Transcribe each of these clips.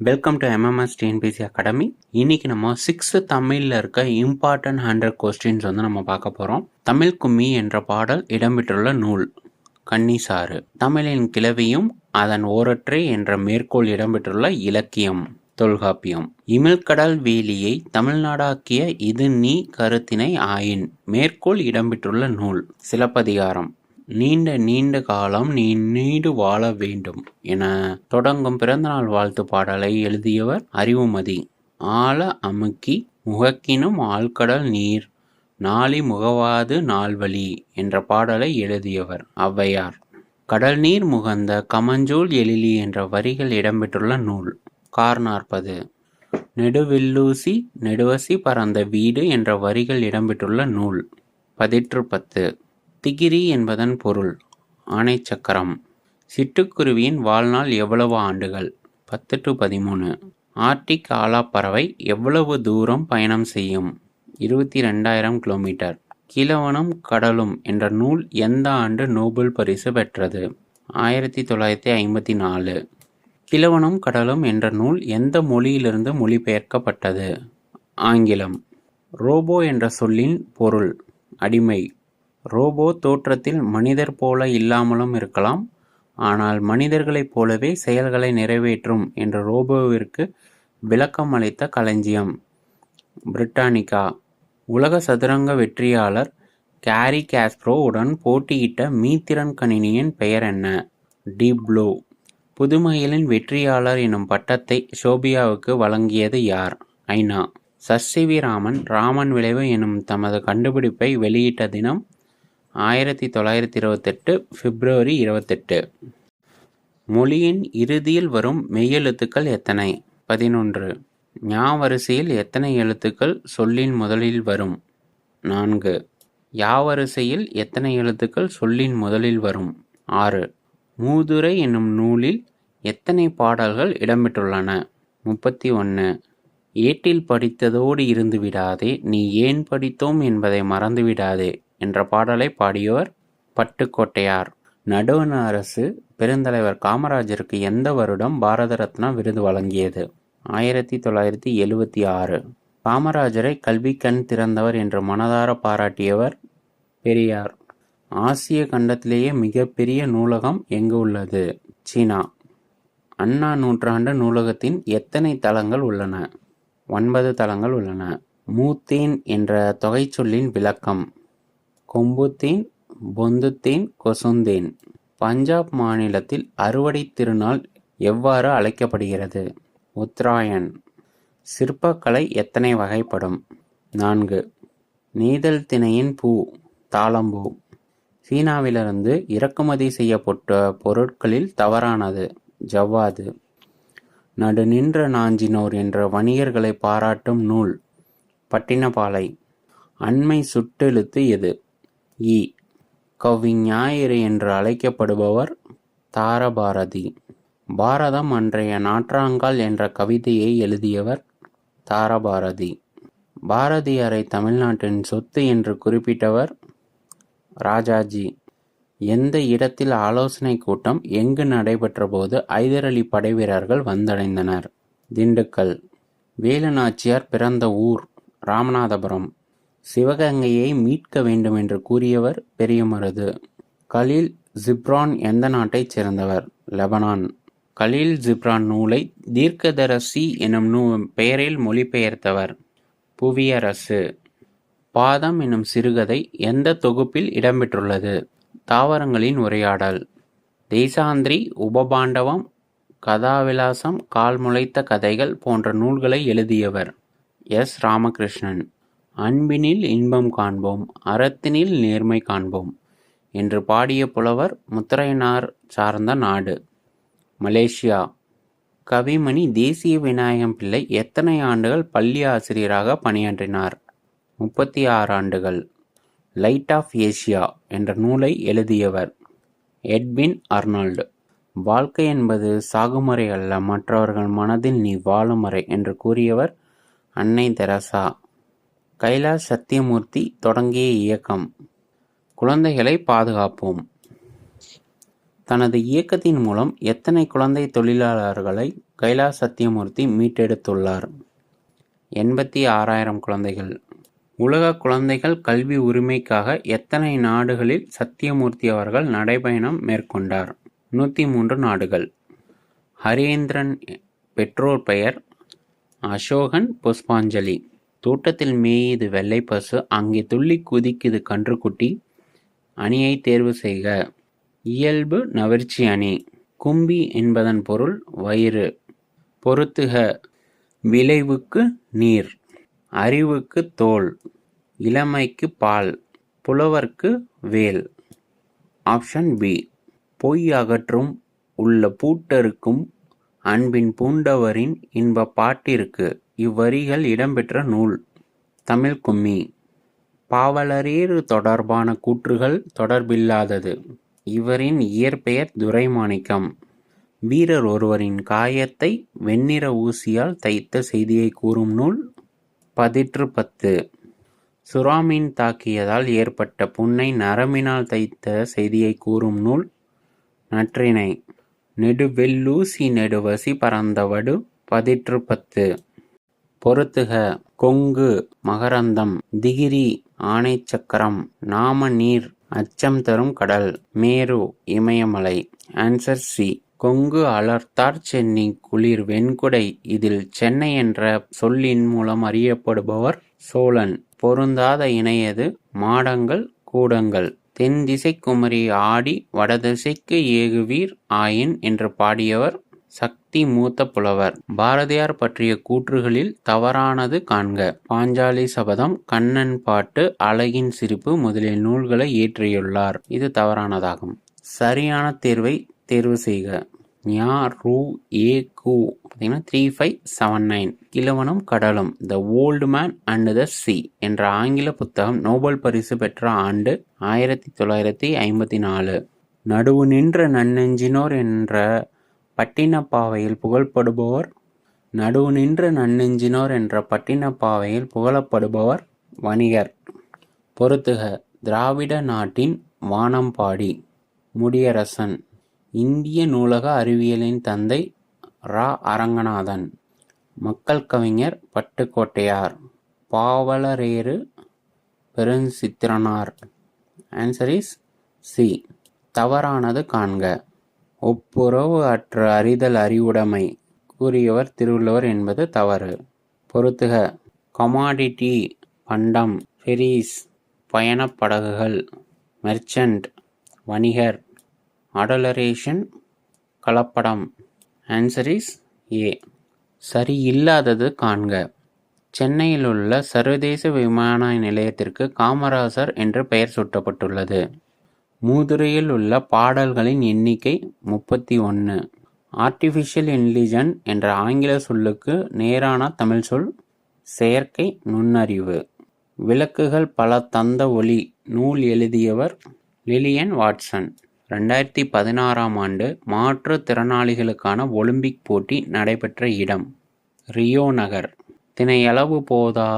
Welcome to MMS TNPSC academy இன்னைக்கு நம்ம sixth தமிழில் இருக்க இம்பார்ட்டன்ட் ஹண்ட்ரட் கொஸ்டின்ஸ் வந்து நம்ம பார்க்க போகிறோம் தமிழ் கும்மி என்ற பாடல் இடம்பெற்றுள்ள நூல் கன்னிசாறு. தமிழின் கிளவியும் அதன் ஓரற்றே என்ற மேற்கோள் இடம்பெற்றுள்ள இலக்கியம் தொல்காப்பியம். இமிழ்கடல் வேலியை தமிழ்நாடாக்கிய இது நீ கருத்தினை ஆயின் மேற்கோள் இடம்பெற்றுள்ள நூல் சிலப்பதிகாரம். நீண்ட நீண்ட காலம் நீ நீடு வாழ வேண்டும் என தொடங்கும் பிறந்தநாள் வாழ்த்து பாடலை எழுதியவர் அறிவுமதி. ஆழ அமுக்கி முகக்கினும் ஆழ்கடல் நீர் நாளி முகவாது நால்வழி என்ற பாடலை எழுதியவர் ஔவையார். கடல் நீர் முகந்த கமஞ்சூல் எழிலி என்ற வரிகள் இடம்பெற்றுள்ள நூல். கார் நாற்பது நெடுவில்லூசி நெடுவசி பறந்த வீடு என்ற வரிகள் இடம்பெற்றுள்ள நூல். பதிற்று பத்து திகிரி என்பதன் பொருள். ஆணைச்சக்கரம் சிட்டுக்குருவியின் வாழ்நாள் எவ்வளவு ஆண்டுகள்? பத்து டு பதிமூணு. ஆர்டிக் ஆலாப்பறவை எவ்வளவு தூரம் பயணம் செய்யும்? இருபத்தி ரெண்டாயிரம் கிலோமீட்டர். கிழவனும் கடலும் என்ற நூல் எந்த ஆண்டு நோபல் பரிசு பெற்றது? ஆயிரத்தி தொள்ளாயிரத்தி ஐம்பத்தி நாலு. கிழவனும் கடலும் என்ற நூல் எந்த மொழியிலிருந்து மொழிபெயர்க்கப்பட்டது? ஆங்கிலம். ரோபோ என்ற சொல்லின் பொருள். அடிமை. ரோபோ தோற்றத்தில் மனிதர் போல இல்லாமலும் இருக்கலாம். ஆனால் மனிதர்களைப் போலவே செயல்களை நிறைவேற்றும் என்ற ரோபோவிற்கு விளக்கம் அளித்த களஞ்சியம். பிரிட்டானிகா உலக சதுரங்க வெற்றியாளர் கேரி காஸ்ப்ரோ உடன் போட்டியிட்ட மீத்திறன் கணினியின் பெயர் என்ன? Deep blue. புதுமையிலின் வெற்றியாளர் எனும் பட்டத்தை ஷோபியாவுக்கு வழங்கியது யார்? ஐநா. சர் ராமன் ராமன் விளைவு எனும் தமது கண்டுபிடிப்பை வெளியிட்ட தினம் ஆயிரத்தி தொள்ளாயிரத்தி இருபத்தெட்டு பிப்ரவரி இருபத்தெட்டு. மொழியின் இறுதியில் வரும் மெய்யெழுத்துக்கள் எத்தனை? பதினொன்று. ஞா வரிசையில் எத்தனை எழுத்துக்கள் சொல்லின் முதலில் வரும்? நான்கு. யாவரிசையில் எத்தனை எழுத்துக்கள் சொல்லின் முதலில் வரும்? ஆறு. மூதுரை என்னும் நூலில் எத்தனை பாடல்கள் இடம்பெற்றுள்ளன? முப்பத்தி ஒன்று. ஏட்டில் படித்ததோடு இருந்து விடாதே நீ ஏன் படித்தோம் என்பதை மறந்து விடாதே என்ற பாடலை பாடியவர் பட்டுக்கோட்டையார். நடுவண அரசு பெருந்தலைவர் காமராஜருக்கு எந்த வருடம் பாரத ரத்னா விருது வழங்கியது? ஆயிரத்தி தொள்ளாயிரத்தி எழுவத்தி ஆறு. காமராஜரை கல்வி கண் திறந்தவர் என்று மனதார பாராட்டியவர் பெரியார். ஆசிய கண்டத்திலேயே மிகப்பெரிய நூலகம் எங்கு உள்ளது? சீனா. அண்ணா நூற்றாண்டு நூலகத்தின் எத்தனை தளங்கள் உள்ளன? ஒன்பது தளங்கள் உள்ளன. மூத்தேன் என்ற தொகைச்சொல்லின் விளக்கம். கொம்புத்தேன் பொந்துத்தேன் கொசுந்தேன். பஞ்சாப் மாநிலத்தில் அறுவடை திருநாள் எவ்வாறு அழைக்கப்படுகிறது? உத்தராயன். சிற்பக்கலை எத்தனை வகைப்படும்? நான்கு. நீதல் திணையின் பூ தாளம்பூ. சீனாவிலிருந்து இறக்குமதி செய்யப்பட்ட பொருட்களில் தவறானது ஜவ்வாது. நடு நின்ற நாஞ்சினோர் என்ற வணிகர்களை பாராட்டும் நூல் பட்டினப்பாலை. அண்மை சுட்டெழுத்து எது? இ. கவிஞாயிறு என்று அழைக்கப்படுபவர் தாரபாரதி. பாரதம் அன்றைய நாற்றாங்கால் என்ற கவிதையை எழுதியவர் தாரபாரதி. பாரதியாரை தமிழ்நாட்டின் சொத்து என்று குறிப்பிட்டவர் ராஜாஜி. எந்த இடத்தில் ஆலோசனை கூட்டம் எங்கு நடைபெற்றபோது ஐதர் அலி படைவீரர்கள் வந்தடைந்தனர்? திண்டுக்கல். வேலுநாச்சியார் பிறந்த ஊர் ராமநாதபுரம். சிவகங்கையை மீட்க வேண்டும் என்று கூறியவர் பெரியமருது. கலீல் ஜிப்ரான் எந்த நாட்டைச் சேர்ந்தவர்? லெபனான். கலீல் ஜிப்ரான் நூலை தீர்க்கதரசி எனும் நூ பெயரில் மொழிபெயர்த்தவர். புவியரசு. பாதம் எனும் சிறுகதை எந்த தொகுப்பில் இடம்பெற்றுள்ளது? தாவரங்களின் உரையாடல். தேசாந்திரி உபபாண்டவம் கதாவிலாசம் கால் முளைத்த கதைகள் போன்ற நூல்களை எழுதியவர். எஸ். ராமகிருஷ்ணன். அன்பினில் இன்பம் காண்போம் அறத்தினில் நேர்மை காண்போம் என்று பாடிய புலவர் முத்தரையனார் சார்ந்த நாடு. மலேசியா. கவிமணி தேசிய விநாயகம் பிள்ளை எத்தனை ஆண்டுகள் பள்ளி ஆசிரியராக பணியாற்றினார்? முப்பத்தி ஆறு ஆண்டுகள். லைட் ஆஃப் ஏசியா என்ற நூலை எழுதியவர் எட்வின் அர்னால்டு. வாழ்க்கை என்பது சாகுமுறை அல்ல மற்றவர்கள் மனதில் நீ வாழும் முறை என்று கூறியவர் அன்னை தெரசா. கைலாஷ் சத்தியமூர்த்தி தொடங்கிய இயக்கம். குழந்தைகளை பாதுகாப்போம். தனது இயக்கத்தின் மூலம் எத்தனை குழந்தை தொழிலாளர்களை கைலாஷ் சத்தியமூர்த்தி மீட்டெடுத்துள்ளார்? எண்பத்தி ஆறாயிரம் குழந்தைகள். உலக குழந்தைகள் கல்வி உரிமைக்காக எத்தனை நாடுகளில் சத்தியமூர்த்தி அவர்கள் நடைபயணம் மேற்கொண்டார்? நூற்றி மூன்று நாடுகள். ஹரேந்திரன் பெற்றோர் பெயர் அசோகன் புஷ்பாஞ்சலி. தோட்டத்தில் மேயுது வெள்ளை பசு. அங்கே துள்ளி குதிக்குது கன்றுக்குட்டி. அணியை தேர்வு செய்க. இயல்பு நவிர்ச்சி அணி. கும்பி என்பதன் பொருள் வயிறு. பொருத்துக. விளைவுக்கு நீர். அறிவுக்கு தோல். இளமைக்கு பால். புலவர்க்கு வேல். Option B. பொய் அகற்றும் உள்ள பூட்டருக்கும் அன்பின் பூண்டவரின் இன்ப பாட்டிற்கு. இவ்வரிகள் இடம்பெற்ற நூல். தமிழ் கும்மி. பாவலரேறு தொடர்பான கூற்றுகள் தொடர்பில்லாதது. இவரின் இயற்பெயர் துரைமாணிக்கம். வீரர் ஒருவரின் காயத்தை வெண்ணிற ஊசியால் தைத்த செய்தியை கூறும் நூல் பதிற்று பத்து. சுறாமீன் தாக்கியதால் ஏற்பட்ட புண்ணை நரம்பினால் தைத்த செய்தியை கூறும் நூல் நற்றினை நெடுவெல்லூசி நெடுவசி பறந்தவடு பதிற்று பத்து. பொருத்துக. கொங்கு மகரந்தம் திகிரி ஆணைச்சக்கரம் நாம நீர் அச்சம் தரும் கடல் மேரு இமயமலை. ஆன்சர் சி கொங்கு அலர்த்தார் சென்னி குளிர் வெண்குடை. இதில் சென்னை என்ற சொல்லின் மூலம் அறியப்படுபவர் சோழன். பொருந்தாத இணையது மாடங்கள் கூடங்கள். தென் திசை குமரி ஆடி வடதிசைக்கு ஏகுவீர் ஆயின் என்று பாடியவர் சக்தி மூத்த புலவர். பாரதியார் பற்றிய கூற்றுகளில் தவறானது காண்க. பாஞ்சாலி சபதம் கண்ணன் பாட்டு அழகின் சிரிப்பு முதலிய நூல்களை இயற்றியுள்ளார். இது தவறானதாகும். சரியான தேர்வை தேர்வு செய்க. ஞா ரூ ஏ கு பார்த்தீங்கன்னா த்ரீ ஃபைவ் செவன் நைன் கிழவனும் கடலும் the old man and the sea என்ற ஆங்கில புத்தகம் நோபல் பரிசு பெற்ற ஆண்டு ஆயிரத்தி தொள்ளாயிரத்தி ஐம்பத்தி நாலு. நடுவு நின்ற நன்னெஞ்சினோர் என்ற பட்டினப்பாவையில் புகழ்படுபவர் நடுவு நின்று நன்னெஞ்சினோர் என்ற பட்டினப்பாவையில் புகழப்படுபவர் வணிகர். பொறுத்துக திராவிட நாட்டின் வானம்பாடி முடியரசன் இந்திய நூலக அறிவியலின் தந்தை ரா. அரங்கநாதன் மக்கள் கவிஞர் Pattukkottaiyar Pavalareru Perunchithiranar. Answer is C தவறானது காண்க. ஒப்புரவு அற்ற அறிதல் அறிவுடைமை. கூறியவர் திருவள்ளுவர் என்பது தவறு. பொறுத்துக. கமாடிட்டி பண்டம் ஃபெரீஸ் பயணப்படகுகள் மெர்ச்சன்ட் வணிகர் அடலரேஷன் கலப்படம். ஆன்சர் இஸ் ஏ சரியில்லாதது காண்க. சென்னையில் உள்ள சர்வதேச விமான நிலையத்திற்கு காமராசர் என்று பெயர் சூட்டப்பட்டுள்ளது. மூதுரையில் உள்ள பாடல்களின் எண்ணிக்கை முப்பத்தி ஒன்று ஆர்டிஃபிஷியல் இன்டெலிஜென்ட் என்ற ஆங்கில சொல்லுக்கு நேரான தமிழ் சொல் செயற்கை நுண்ணறிவு. விளக்குகள் பல தந்த ஒளி நூல் எழுதியவர் லிலியன் வாட்சன் ரெண்டாயிரத்தி பதினாறாம் ஆண்டு மாற்றுத்திறனாளிகளுக்கான ஒலிம்பிக் போட்டி நடைபெற்ற இடம் ரியோ நகர். தினையளவு போதா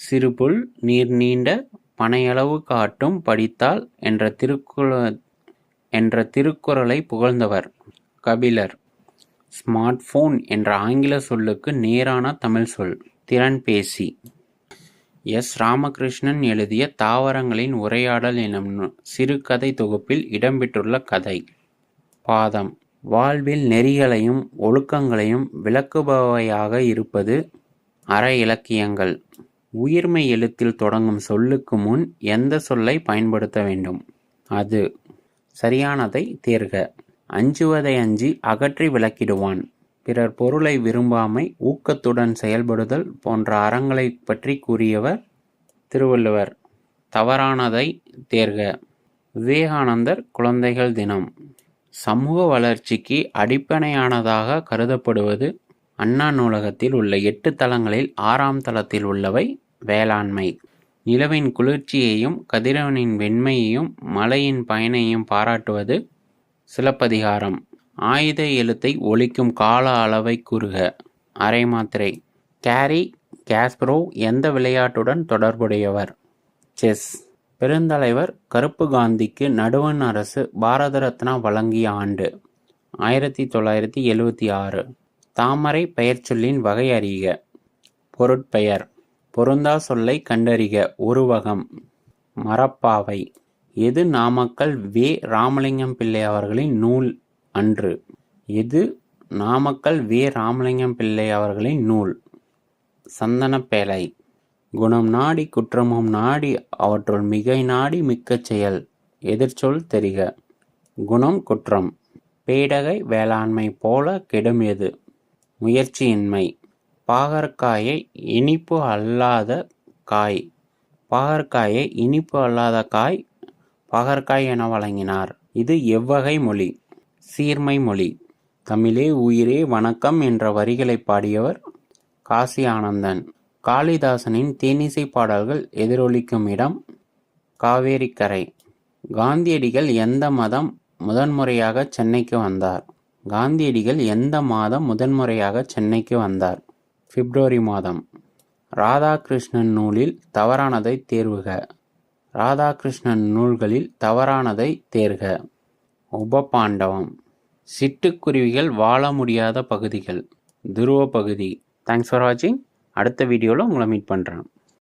சிறுபுல் நீர் நீண்ட பனையளவு காட்டும் படித்தால் என்ற திருக்குற என்ற திருக்குறளை புகழ்ந்தவர் கபிலர். ஸ்மார்ட் ஃபோன் என்ற ஆங்கில சொல்லுக்கு நேரான தமிழ் சொல் திறன்பேசி எஸ். ராமகிருஷ்ணன் எழுதிய தாவரங்களின் உரையாடல் எனும் சிறுகதை தொகுப்பில் இடம்பெற்றுள்ள கதை. பாதம். வாழ்வில் நெறிகளையும் ஒழுக்கங்களையும் விளக்குபவையாக இருப்பது அற இலக்கியங்கள். உயிர்மை எழுத்தில் தொடங்கும் சொல்லுக்கு முன் எந்த சொல்லை பயன்படுத்த வேண்டும்? அது சரியானதை தேர்க. அஞ்சுவதை அஞ்சி அகற்றி விளக்கிடுவான். பிறர் பொருளை விரும்பாமை ஊக்கத்துடன் செயல்படுதல் போன்ற அறங்களை பற்றி கூறியவர் திருவள்ளுவர். தவறானதை தேர்க. விவேகானந்தர் குழந்தைகள் தினம். சமூக வளர்ச்சிக்கு அடிப்படையானதாக கருதப்படுவது அண்ணா நூலகத்தில் உள்ள எட்டு தளங்களில் ஆறாம் தளத்தில் உள்ளவை வேளாண்மை. நிலவின் குளிர்ச்சியையும் கதிரவனின் வெண்மையையும் மலையின் பயனையும் பாராட்டுவது சிலப்பதிகாரம். ஆயுத எழுத்தை ஒழிக்கும் கால அளவை கூறுக. அரை மாத்திரை. கேரி கேஸ்பரோ எந்த விளையாட்டுடன் தொடர்புடையவர்? செஸ். பெருந்தலைவர் கருப்பு காந்திக்கு நடுவண் அரசு பாரத ரத்னா வழங்கிய ஆண்டு. ஆயிரத்தி தொள்ளாயிரத்தி எழுவத்தி ஆறு. தாமரை பெயர்ச்சொல்லின் வகை அறிக. பொருட்பெயர். பொருந்தா சொல்லை கண்டறிக. உருவகம். மரப்பாவை. எது நாமக்கல் வே. ராமலிங்கம் பிள்ளை அவர்களின் நூல் அன்று. எது நாமக்கல் வே. ராமலிங்கம் பிள்ளை அவர்களின் நூல். சந்தனப்பேழை குணம் நாடி குற்றமும் நாடி அவற்றுள் மிகை நாடி மிக்க செயல். எதிர்ச்சொல் தெரிக. குணம் குற்றம். பேடகை வேளாண்மை போல கெடும் எது? முயற்சியின்மை. பாகற்காயை இனிப்பு அல்லாத காய். பாகற்காயை இனிப்பு அல்லாத காய் பாகற்காய் என வழங்கினார். இது எவ்வகை மொழி? சீர்மை மொழி. தமிழே உயிரே வணக்கம் என்ற வரிகளை பாடியவர் காசி ஆனந்தன். காளிதாசனின் தேனிசை பாடல்கள் எதிரொலிக்கும் இடம் காவேரிக்கரை. காந்தியடிகள் எந்த மதம் முதன்முறையாக சென்னைக்கு வந்தார்? காந்தியடிகள் எந்த மாதம் முதன்முறையாக சென்னைக்கு வந்தார்? பிப்ரவரி மாதம். ராதாகிருஷ்ணன் நூலில் தவறானதை தேர்வுக. ராதாகிருஷ்ணன் நூல்களில் தவறானதை தேர்க. உபபாண்டவம். சிட்டுக்குருவிகள் வாழ முடியாத பகுதிகள். துருவ பகுதி. தேங்க்ஸ் ஃபார் வாட்சிங் அடுத்த வீடியோவில் உங்களை மீட் பண்ணுறேன்